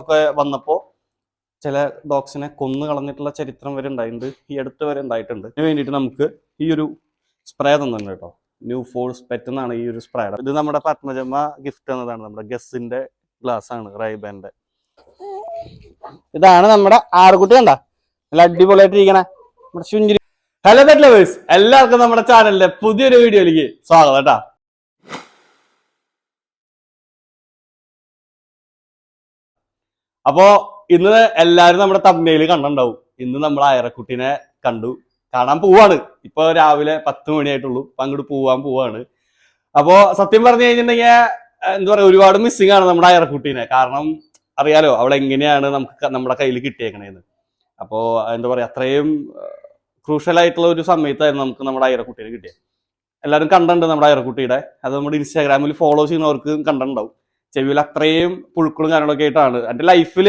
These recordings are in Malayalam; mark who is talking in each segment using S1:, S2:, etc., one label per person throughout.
S1: ഒക്കെ വന്നപ്പോ ചില ഡോഗ്സിനെ കൊന്നു കളഞ്ഞിട്ടുള്ള ചരിത്രം വരെ ഉണ്ടായിട്ടുണ്ട്. ഈ അടുത്ത് വരെ ഉണ്ടായിട്ടുണ്ട്. ഇതിന് വേണ്ടിയിട്ട് നമുക്ക് ഈ ഒരു സ്പ്രേ തന്നിട്ടുണ്ട് കേട്ടോ. ന്യൂ ഫോഴ്സ് പെറ്റ് എന്നാണ് ഈ ഒരു സ്പ്രേ ഇത് നമ്മുടെ പത്മജമ്മ ഗിഫ്റ്റ് എന്നതാണ് നമ്മുടെ ഗസ്സിന്റെ ഗ്ലാസ് ആണ് റൈബന്റെ
S2: ഇതാണ് നമ്മുടെ ആറുകുട്ടി കണ്ട. നല്ല അടിപൊളിയായിട്ടിരിക്കണ. നമ്മുടെ ശുഞ്ചിരി
S1: ഹലോ പെറ്റ് ലവേഴ്സ് എല്ലാവർക്കും നമ്മുടെ ചാനലിന്റെ പുതിയൊരു വീഡിയോയിലേക്ക് സ്വാഗതം കേട്ടാ. അപ്പോ ഇന്ന് എല്ലാരും നമ്മുടെ തമ്മയിൽ കണ്ടുണ്ടാവും ഇന്ന് നമ്മൾ അയറക്കുട്ടീനെ കണ്ടു. കാണാൻ പോവാണ്. ഇപ്പൊ രാവിലെ പത്ത് മണിയായിട്ടുള്ളൂ. അപ്പൊ അങ്ങോട്ട് പോവാൻ പോവാണ്. അപ്പോ സത്യം പറഞ്ഞു കഴിഞ്ഞിട്ടുണ്ടെങ്കിൽ എന്താ പറയാ ഒരുപാട് മിസ്സിംഗ് ആണ് നമ്മുടെ അയറക്കുട്ടീനെ. കാരണം അറിയാലോ അവൾ എങ്ങനെയാണ് നമുക്ക് നമ്മുടെ കയ്യിൽ കിട്ടിയേക്കണേന്ന്. അപ്പോ എന്താ പറയാ അത്രയും ക്രൂഷ്യൽ ആയിട്ടുള്ള ഒരു സമയത്തായിരുന്നു നമുക്ക് നമ്മുടെ അയറക്കുട്ടീനെ കിട്ടിയത് എല്ലാവരും കണ്ടിട്ടുണ്ട് നമ്മുടെ അയറക്കുട്ടിയുടെ അത് നമ്മുടെ ഇൻസ്റ്റാഗ്രാമിൽ ഫോളോ ചെയ്യുന്നവർക്ക് കണ്ടിട്ടുണ്ടാവും. ചെവിയിൽ അത്രയും പുഴുക്കളും കാര്യങ്ങളൊക്കെ ആയിട്ടാണ്. എന്റെ ലൈഫിൽ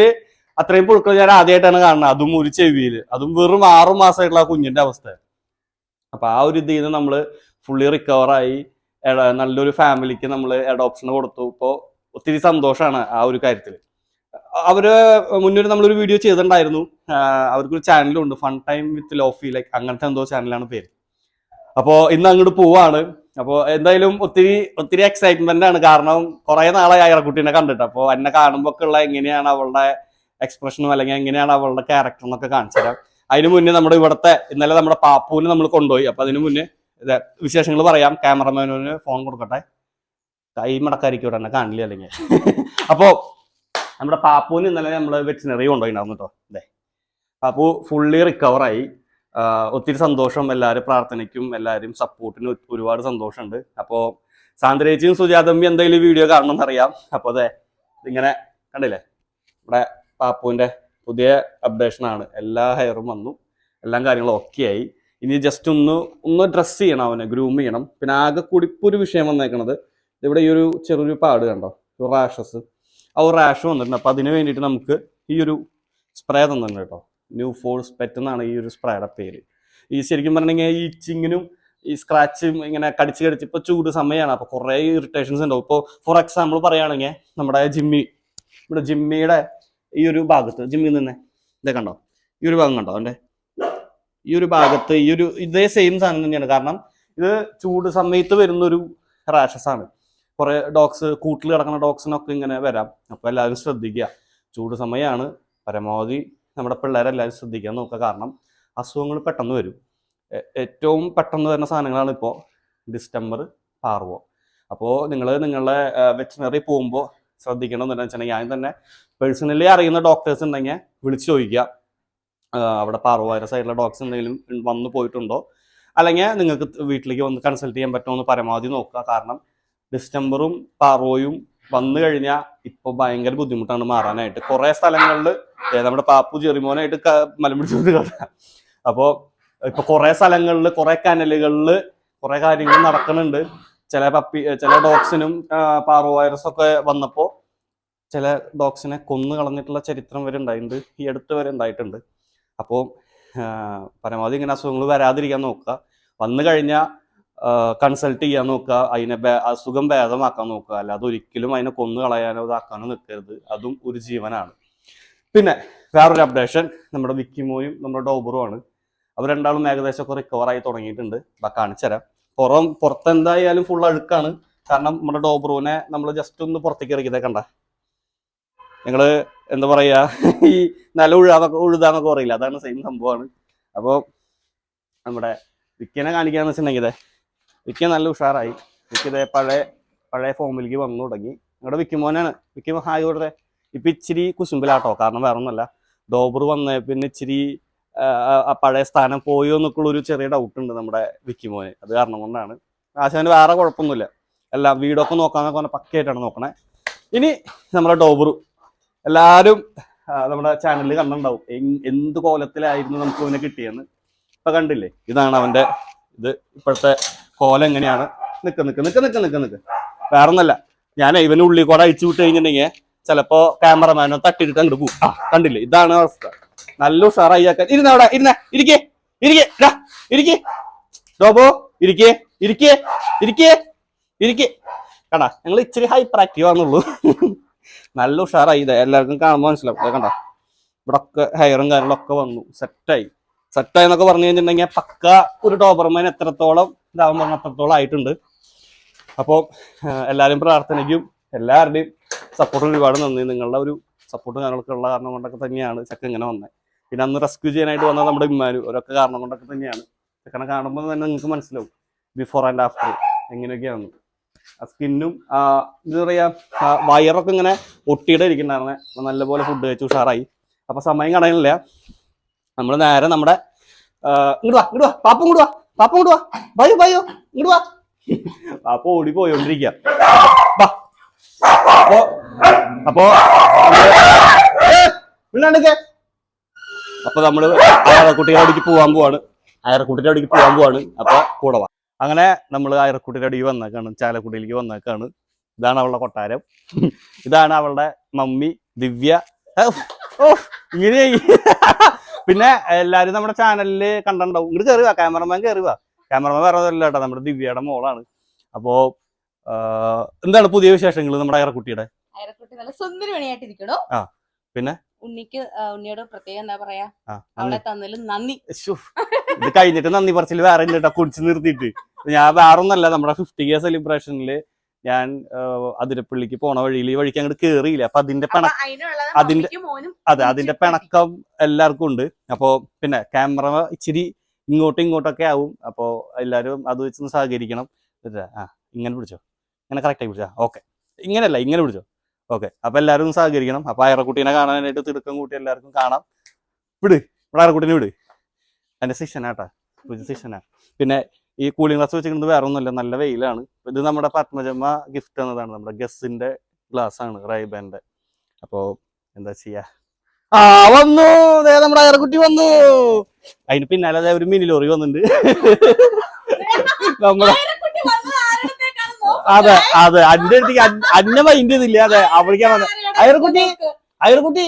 S1: അത്രയും പുഴുക്കൾ ഞാൻ ആദ്യമായിട്ടാണ് കാണുന്നത്. അതും ഒരു ചെവിയിൽ. അതും വെറും ആറു മാസമായിട്ടുള്ള ആ കുഞ്ഞിന്റെ അവസ്ഥ. അപ്പൊ ആ ഒരു ഇതിൽ നിന്ന് നമ്മൾ ഫുള്ളി റിക്കവറായി നല്ലൊരു ഫാമിലിക്ക് നമ്മൾ അഡോപ്ഷൻ കൊടുത്തു. ഇപ്പോൾ ഒത്തിരി സന്തോഷമാണ് ആ ഒരു കാര്യത്തിൽ അവർ മുന്നേ നമ്മളൊരു വീഡിയോ ചെയ്തിട്ടുണ്ടായിരുന്നു. അവർക്കൊരു ചാനലും ഉണ്ട്. Fun time with lofi like അങ്ങനത്തെ എന്തോ ചാനലാണ് പേര്. അപ്പോൾ ഇന്ന് അങ്ങോട്ട് പോവാണ്. അപ്പോ എന്തായാലും ഒത്തിരി ഒത്തിരി എക്സൈറ്റ്മെന്റ് ആണ്. കാരണം കുറേ നാളായി അയറക്കുട്ടീനെ കണ്ടിട്ട്. അപ്പോൾ എന്നെ കാണുമ്പോൾ ഒക്കെ ഉള്ള എങ്ങനെയാണ് അവളുടെ എക്സ്പ്രഷനും അല്ലെങ്കിൽ എങ്ങനെയാണ് അവളുടെ ക്യാരക്ടർ എന്നൊക്കെ കാണിച്ചു തരാം. അതിന് മുന്നേ നമ്മുടെ ഇവിടുത്തെ ഇന്നലെ നമ്മുടെ പാപ്പൂന് നമ്മൾ കൊണ്ടുപോയി. അപ്പൊ അതിന് മുന്നേ വിശേഷങ്ങൾ പറയാം. ക്യാമറമാനോന് ഫോൺ കൊടുക്കട്ടെ. കൈ മടക്കായിരിക്കും എന്നെ കാണില്ല അല്ലെങ്കിൽ? അപ്പോ നമ്മുടെ പാപ്പൂന് ഇന്നലെ നമ്മൾ വെറ്റിനറി കൊണ്ടുപോയിണ്ടായിരുന്നു കേട്ടോ. അതെ പാപ്പു ഫുള്ളി റിക്കവറായി ഒത്തിരി സന്തോഷം എല്ലാവരും പ്രാർത്ഥനയ്ക്കും എല്ലാവരും സപ്പോർട്ടിനും ഒരുപാട് സന്തോഷമുണ്ട്. അപ്പോൾ സാന്ദ്രേച്ചിയും സുജാതമ്പി എന്തെങ്കിലും വീഡിയോ കാണണമെന്ന് അറിയാം അപ്പോൾ അതെ ഇങ്ങനെ കണ്ടില്ലേ? ഇവിടെ പാപ്പുവിന്റെ പുതിയ അപ്ഡേഷനാണ്. എല്ലാ ഹെയറും വന്നു എല്ലാ കാര്യങ്ങളും ഓക്കെ ആയി. ഇനി ജസ്റ്റ് ഒന്ന് ഒന്ന് ഡ്രസ്സ് ചെയ്യണം അവനെ ഗ്രൂം ചെയ്യണം. പിന്നെ ആകെ കുടിപ്പൊരു ഒരു വിഷയം വന്നേക്കണത് ഇവിടെ ഈ ഒരു ചെറിയൊരു പാട് കണ്ടോ? റാഷസ്. ആ ഒരു റാഷ് വന്നിട്ടുണ്ട്. അപ്പോൾ അതിന് വേണ്ടിയിട്ട് നമുക്ക് ഈ ഒരു സ്പ്രേ തന്നിട്ടുണ്ട് കേട്ടോ. ന്യൂ ഫോഴ്സ് പെറ്റ് എന്നാണ് ഈ ഒരു സ്പ്രേയുടെ പേര്. ഈ ശരിക്കും പറഞ്ഞിട്ടുണ്ടെങ്കിൽ ഈ ഇച്ചിങ്ങിനും ഈ സ്ക്രാച്ചും ഇങ്ങനെ കടിച്ച് കടിച്ച് ഇപ്പോൾ ചൂട് സമയമാണ് അപ്പോൾ കുറേ ഇറിറ്റേഷൻസ് ഉണ്ടാവും ഇപ്പോൾ ഫോർ എക്സാമ്പിൾ പറയുകയാണെങ്കിൽ നമ്മുടെ ജിമ്മി ഇവിടെ ജിമ്മിയുടെ ഈ ഒരു ഭാഗത്ത് ജിമ്മിൽ നിന്ന് ഇതേ കണ്ടോ? ഈ ഒരു ഭാഗം കണ്ടോ? അവന്റെ ഈ ഒരു ഭാഗത്ത് ഈ ഒരു ഇതേ സെയിം സാധനം തന്നെയാണ്. കാരണം ഇത് ചൂട് സമയത്ത് വരുന്നൊരു റാഷസ് ആണ്. കുറെ ഡോഗ്സ് കൂട്ടിൽ കിടക്കുന്ന ഡോഗ്സിനൊക്കെ ഇങ്ങനെ വരാം. അപ്പോൾ എല്ലാവരും ശ്രദ്ധിക്കുക ചൂട് സമയമാണ് പരമാവധി നമ്മുടെ പിള്ളേരെല്ലാവരും ശ്രദ്ധിക്കാൻ നോക്കുക. കാരണം അസുഖങ്ങൾ പെട്ടെന്ന് വരും. ഏറ്റവും പെട്ടെന്ന് വരുന്ന സാധനങ്ങളാണ് ഇപ്പോൾ ഡിസ്റ്റംബർ പാർവോ. അപ്പോൾ നിങ്ങൾ നിങ്ങളുടെ വെറ്റിനറി പോകുമ്പോൾ ശ്രദ്ധിക്കണം എന്ന് വെച്ചിട്ടുണ്ടെങ്കിൽ ഞാൻ തന്നെ പേഴ്സണലി അറിയുന്ന ഡോക്ടേഴ്സ് ഉണ്ടെങ്കിൽ വിളിച്ചു ചോദിക്കുക. അവിടെ പാർവോ വൈറസ് ആയിട്ടുള്ള ഡോക്ടേഴ്സ് എന്തെങ്കിലും വന്നു പോയിട്ടുണ്ടോ? അല്ലെങ്കിൽ നിങ്ങൾക്ക് വീട്ടിലേക്ക് വന്ന് കൺസൾട്ട് ചെയ്യാൻ പറ്റുമോ എന്ന് പരമാവധി നോക്കുക. കാരണം ഡിസ്റ്റംബറും പാർവോയും വന്നു കഴിഞ്ഞാൽ ഇപ്പോൾ ഭയങ്കര ബുദ്ധിമുട്ടാണ് മാറാനായിട്ട്. കുറേ സ്ഥലങ്ങളിൽ നമ്മുടെ പാപ്പു ചെറിമോനായിട്ട് മലം പിടിച്ചത് അപ്പോൾ ഇപ്പൊ കുറെ സ്ഥലങ്ങളിൽ കുറെ കനലുകളിൽ കുറെ കാര്യങ്ങൾ നടക്കുന്നുണ്ട് ചില പപ്പി ചില ഡോഗ്സിനും പാറോ വൈറസ് ഒക്കെ വന്നപ്പോൾ ചില ഡോഗ്സിനെ കൊന്നു കളഞ്ഞിട്ടുള്ള ചരിത്രം വരെ ഉണ്ടായിട്ടുണ്ട് ഈ അടുത്ത് വരെ ഉണ്ടായിട്ടുണ്ട്. അപ്പോൾ പരമാവധി ഇങ്ങനെ അസുഖങ്ങൾ വരാതിരിക്കാൻ നോക്കുക. വന്നു കഴിഞ്ഞാൽ കൺസൾട്ട് ചെയ്യാൻ നോക്കുക. അതിനെ അസുഖം ഭേദമാക്കാൻ നോക്കുക. അല്ലാതെ ഒരിക്കലും അതിനെ കൊന്നു കളയാനോ ഇതാക്കാനോ നിൽക്കരുത് അതും ഒരു ജീവനാണ്. പിന്നെ വേറൊരു അപ്ഡേഷൻ നമ്മുടെ വിക്കിമോയും നമ്മുടെ ഡോബറുമാണ് അവർ രണ്ടാളും ഏകദേശം ഒക്കെ റിക്കവർ ആയി തുടങ്ങിയിട്ടുണ്ട്. ഇപ്പൊ കാണിച്ചുതരാം പുറം പുറത്ത് എന്തായാലും ഫുൾ അഴുക്കാണ്. കാരണം നമ്മുടെ ഡോബ്രൂനെ നമ്മൾ ജസ്റ്റ് ഒന്ന് പുറത്തേക്ക് ഇറക്കിയതേ കണ്ട. ഞങ്ങൾ എന്താ പറയാ ഈ നില ഉഴുതാന്നൊക്കെ ഉഴുതാന്നൊക്കെ പറയില്ല? അതാണ് സെയിം സംഭവമാണ്. അപ്പോൾ നമ്മുടെ വിക്കിനെ കാണിക്കാന്ന് വെച്ചിട്ടുണ്ടെങ്കിൽ വിക്കി നല്ല ഉഷാറായി. വിക്കിതേ പഴയ പഴയ ഫോമിലേക്ക് വന്നു തുടങ്ങി. ഞങ്ങളുടെ വിക്കിമോനാണ് വിക്കിമോ ഹായ് കൊടുത്തേ ഇപ്പൊ ഇച്ചിരി കുശുമ്പിലാട്ടോ. കാരണം വേറെ ഒന്നല്ല ഡോബർ വന്നേ പിന്നെ ഇച്ചിരി പഴയ സ്ഥാനം പോയോ എന്നൊക്കെ ഒരു ചെറിയ ഡൗട്ട് ഉണ്ട് നമ്മുടെ വിക്കിമോന് അത് കാരണം കൊണ്ടാണ്. ആശാന് വേറെ കുഴപ്പമൊന്നുമില്ല. എല്ലാം വീടൊക്കെ നോക്കാന്നൊക്കെ പറഞ്ഞാൽ പക്കയായിട്ടാണ് നോക്കണേ. ഇനി നമ്മുടെ ഡോബറു എല്ലാവരും നമ്മുടെ ചാനലിൽ കണ്ടിട്ടുണ്ടാവും. എന്ത് കോലത്തിലായിരുന്നു നമുക്ക് അവനെ കിട്ടിയെന്ന്. ഇപ്പൊ കണ്ടില്ലേ? ഇതാണ് അവന്റെ ഇത്. ഇപ്പോഴത്തെ കോലം എങ്ങനെയാണ്? നിക്ക് നിക്ക് നിക്ക് നിക്ക് നിക്ക് നിക്ക്. വേറെ ഒന്നല്ല ഞാൻ ഇവന് ഉള്ളിൽ കൂടെ അഴിച്ചു വിട്ട് കഴിഞ്ഞിട്ടുണ്ടെങ്കിൽ ചിലപ്പോ ക്യാമറമാനോ തട്ടിയിട്ട് അങ്ങോട്ട് പോകും കണ്ടില്ലേ? ഇതാണ് അവസ്ഥ. നല്ല ഉഷാറായി ആക്കാൻ. ഇരുന്ന അവിടെ ഇരുന്ന. ഇരിക്കേ ഇരിക്കേ. ഇരിക്കേ. ഡോബോ ഇരിക്കേ ഇരിക്കേ ഇരിക്കേ ഇരിക്കേ. കണ്ടാ ഞങ്ങൾ ഇച്ചിരി ഹൈപ്പർ ആക്റ്റീവ് ആണെന്നുള്ളൂ. നല്ല ഉഷാറായി ഇതാ. എല്ലാവർക്കും കാണുമ്പോൾ മനസ്സിലാവും. കണ്ടാ കണ്ടോ. ഇവിടെ ഒക്കെ ഹെയറും കാര്യങ്ങളൊക്കെ വന്നു. സെറ്റായി സെറ്റായി എന്നൊക്കെ പറഞ്ഞു കഴിഞ്ഞിട്ടുണ്ടെങ്കിൽ പക്ക ഒരു ടോബർമാൻ എത്രത്തോളം ഇതാവാൻ പറഞ്ഞ അത്രത്തോളം ആയിട്ടുണ്ട്. അപ്പോൾ എല്ലാവരും പ്രാർത്ഥനയ്ക്കും എല്ലാവരുടെയും സപ്പോർട്ടിന് ഒരുപാട് നന്ദി. നിങ്ങളുടെ ഒരു സപ്പോർട്ട് കാര്യങ്ങളൊക്കെ ഉള്ള കാരണം കൊണ്ടൊക്കെ തന്നെയാണ് ചക്ക ഇങ്ങനെ വന്നത് പിന്നെ അന്ന് റെസ്ക്യൂ ചെയ്യാനായിട്ട് വന്ന നമ്മുടെ ഇമ്മാനും. ഒരൊക്കെ കാരണം കൊണ്ടൊക്കെ തന്നെയാണ്. ചക്കനെ കാണുമ്പോൾ തന്നെ നിങ്ങൾക്ക് മനസ്സിലാവും. ബിഫോർ ആൻഡ് ആഫ്റ്റർ എങ്ങനെയൊക്കെയാണ് സ്കിന്നും എന്താ പറയുക വയറൊക്കെ ഇങ്ങനെ ഒട്ടിയുടെ ഇരിക്കുന്നുണ്ടായിരുന്നേ. നല്ലപോലെ ഫുഡ് കഴിച്ചു ഉഷാറായി. അപ്പൊ സമയം കളയുന്നില്ല നമ്മൾ നേരെ നമ്മുടെ ഇങ്ങോട്ട് ഇങ്ങട് വാ ഇങ്ങോട്ട് വാ. പാപ്പ ഇങ്ങോട്ട് വാ. പാപ്പ ഇങ്ങോട്ട് വാ. ഭയോ ഭയോ ഇങ്ങോട്ട് വാ. പാപ്പ ഓടി പോയോണ്ടിരിക്കുക. അപ്പോ അപ്പോ നമ്മൾ അയറക്കുട്ടിയുടെ അടിക്ക് പോവാൻ പോവാണ്. അയറക്കുട്ടിയുടെ അടിക്ക് പോവാൻ പോവാണ്. അപ്പൊ കൂടെ വാ. അങ്ങനെ നമ്മൾ അയറക്കുട്ടിയുടെ അടിക്ക് വന്നേക്കാണ്. ചാലക്കുട്ടിയിലേക്ക് വന്നേക്കാണ്. ഇതാണ് അവളുടെ കൊട്ടാരം. ഇതാണ് അവളുടെ മമ്മി ദിവ്യ. ഇങ്ങനെ. പിന്നെ എല്ലാരും നമ്മുടെ ചാനലിൽ കണ്ടിട്ടുണ്ടാവും. ഇങ്ങോട്ട് കയറുക ക്യാമറമാൻ കയറുക ക്യാമറമാൻ വേറെ കേട്ടോ നമ്മുടെ ദിവ്യയുടെ മോളാണ്. അപ്പോ എന്താണ് പുതിയ വിശേഷങ്ങൾ നമ്മുടെ അയറക്കുട്ടിയുടെ?
S3: അയറക്കുട്ടി നല്ല സുന്ദരി മണിയായിട്ടിരിക്കണു
S1: പിന്നെ?
S3: ഉണ്ണിക്ക് ഉണ്ണിയോട് പ്രത്യേകം എന്താ പറയാ? അവളെ തന്നതിൽ നന്ദി.
S1: ഇത് കഴിഞ്ഞിട്ട് നന്ദി പറച്ചിൽ വേറെ കുടിച്ച് നിർത്തിയിട്ട്. ഞാൻ വേറെ ഒന്നല്ല നമ്മുടെ ഫിഫ്റ്റി ഇയർ സെലിബ്രേഷനിൽ ഞാൻ അതിരപ്പള്ളിക്ക് പോണ വഴിയിൽ ഈ വഴിക്ക് അങ്ങോട്ട് കേറിയില്ല. അപ്പൊ അതിന്റെ പണ അതിന്റെ- അതെ അതിന്റെ പിണക്കം എല്ലാവർക്കും ഉണ്ട്. അപ്പോ പിന്നെ ക്യാമറ ഇച്ചിരി ഇങ്ങോട്ടും ഇങ്ങോട്ടൊക്കെ ആവും. അപ്പോ എല്ലാരും അത് വെച്ചൊന്ന് സഹകരിക്കണം. ആ ഇങ്ങനെ പിടിച്ചോ. ഇങ്ങനെ കറക്റ്റ് ആയി പിടിച്ചാ. ഓക്കെ ഇങ്ങനെയല്ല ഇങ്ങനെ പിടിച്ചോ. ഓക്കെ. അപ്പൊ എല്ലാവരും സഹകരിക്കണം. അപ്പൊ അയറക്കുട്ടീനെ കാണാനായിട്ട് തിടുക്കം കൂട്ടി എല്ലാവർക്കും കാണാം. വിട്. ഇവിടെ അയറക്കുട്ടീനെ വിട്. എന്റെ ശിഷ്യനാട്ടാ. പൂജ ശിഷ്യനാ. പിന്നെ ഈ കൂളിംഗ് ഗ്ലാസ് വെച്ചിരിക്കുന്നത് വേറെ ഒന്നുമില്ല നല്ല വെയിലാണ്. ഇത് നമ്മുടെ പത്മജമ്മ ഗിഫ്റ്റ് എന്നതാണ് നമ്മുടെ ഗസ്സിന്റെ ഗ്ലാസ് ആണ് റൈബന്റെ അപ്പോ എന്താ ചെയ്യാ? ആ വന്നു! നമ്മുടെ അയറക്കുട്ടി വന്നു! അതിന് പിന്നാലെ ഒരു മിനി ലോറി വന്നിട്ടുണ്ട്. നമ്മുടെ
S3: അയറക്കുട്ടി വന്നത് ആരുടത്തേക്കാണ് നോക്കുന്നത്?
S1: അതെ അതെ. അന്റെ അടുത്തേക്ക് അന്ന മൈൻഡ് ചെയ്തില്ല. അതെ അവിടേക്കാ വന്നത്
S3: അയർക്കുട്ടി
S1: അയർക്കുട്ടി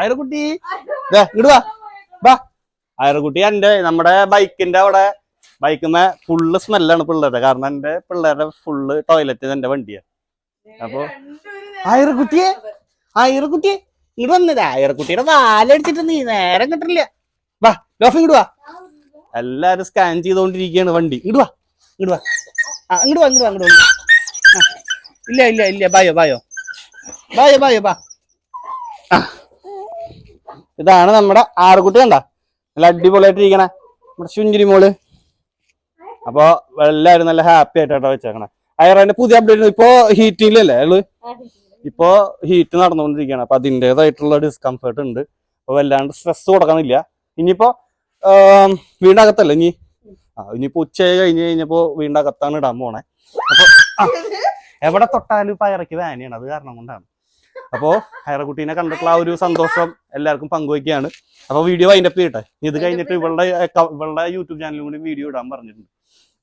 S1: അയർക്കുട്ടി ഇടുവാ വാ. അയറക്കുട്ടി എന്റെ നമ്മുടെ ബൈക്കിന്റെ അവിടെ ബൈക്കിന്ന് ഫുള്ള് സ്മെല്ലാണ് പിള്ളേരുടെ. കാരണം എന്റെ പിള്ളേരുടെ ഫുള്ള് ടോയ്ലറ്റ് എന്റെ വണ്ടിയാ. അപ്പൊ അയർക്കുട്ടിയെ അയർക്കുട്ടിയെ ഇങ്ങോട്ട് വന്നത്. അയർക്കുട്ടിയുടെ വാലടിച്ചിട്ട് നീ നേരം കിട്ടില്ല വാ ലോഫിങ് ഇടുവാ എല്ലാരും സ്കാൻ ചെയ്തോണ്ടിരിക്കുകയാണ് വണ്ടി. ഇടുവാ ഇടുവാ ആ ഇങ്ങോട്ട് വാ അങ്ങോട്ട് വാ ഇല്ല ഇല്ല ഇല്ല ബായോ ബായോ. ബായോ ബായോ ബാ. ഇതാണ് നമ്മുടെ ആറുകുട്ടി കണ്ട. നല്ല അടിപൊളിയായിട്ട് ഇരിക്കണേ നമ്മുടെ ശുഞ്ചിരി മോൾ. അപ്പൊ എല്ലാരും നല്ല ഹാപ്പി ആയിട്ടാട്ടോ വെച്ചേക്കണേ. അയറിന്റെ പുതിയ അപ്ഡേറ്റ് ഇപ്പൊ ഹീറ്റിംഗിലല്ലേ അയാൾ? ഇപ്പോ ഹീറ്റ് നടന്നുകൊണ്ടിരിക്കുകയാണ്. അപ്പൊ അതിന്റെതായിട്ടുള്ള ഡിസ്കംഫേർട്ട് ഉണ്ട്. അപ്പൊ വല്ലാണ്ട് സ്ട്രെസ് കൊടുക്കണില്ല. ഇനിയിപ്പോ വീടിനകത്തല്ലേ ഇനി? ആ ഇനിയിപ്പോ ഉച്ച കഴിഞ്ഞ് കഴിഞ്ഞപ്പോ വീണ്ടും അകത്താണ് ഇടാൻ പോണേ. അപ്പൊ എവിടെ തൊട്ടാലും ഇപ്പൊ അയറയ്ക്ക് വേനയാണ് അത് കാരണം കൊണ്ടാണ്. അപ്പോ അയറക്കുട്ടീനെ കണ്ടിട്ടുള്ള ആ ഒരു സന്തോഷം എല്ലാവർക്കും പങ്കുവയ്ക്കുകയാണ് അപ്പൊ വീഡിയോ വൈൻഡപ്പ് ചെയ്യട്ടെ? ഇത് കഴിഞ്ഞിട്ട് ഇവളുടെ ഇവളുടെ യൂട്യൂബ് ചാനലും കൂടി വീഡിയോ ഇടാൻ പറഞ്ഞിട്ടുണ്ട്.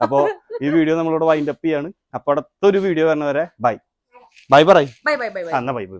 S1: അപ്പോ ഈ വീഡിയോ നമ്മളോട് വൈൻഡപ്പ് ചെയ്യാണ്. അപ്പൊ അടുത്തൊരു വീഡിയോ വരുന്നവരെ ബൈ ബൈ പറയ്.
S3: ബൈ ബൈ ബൈ
S1: എന്നാ ബൈ ബൈ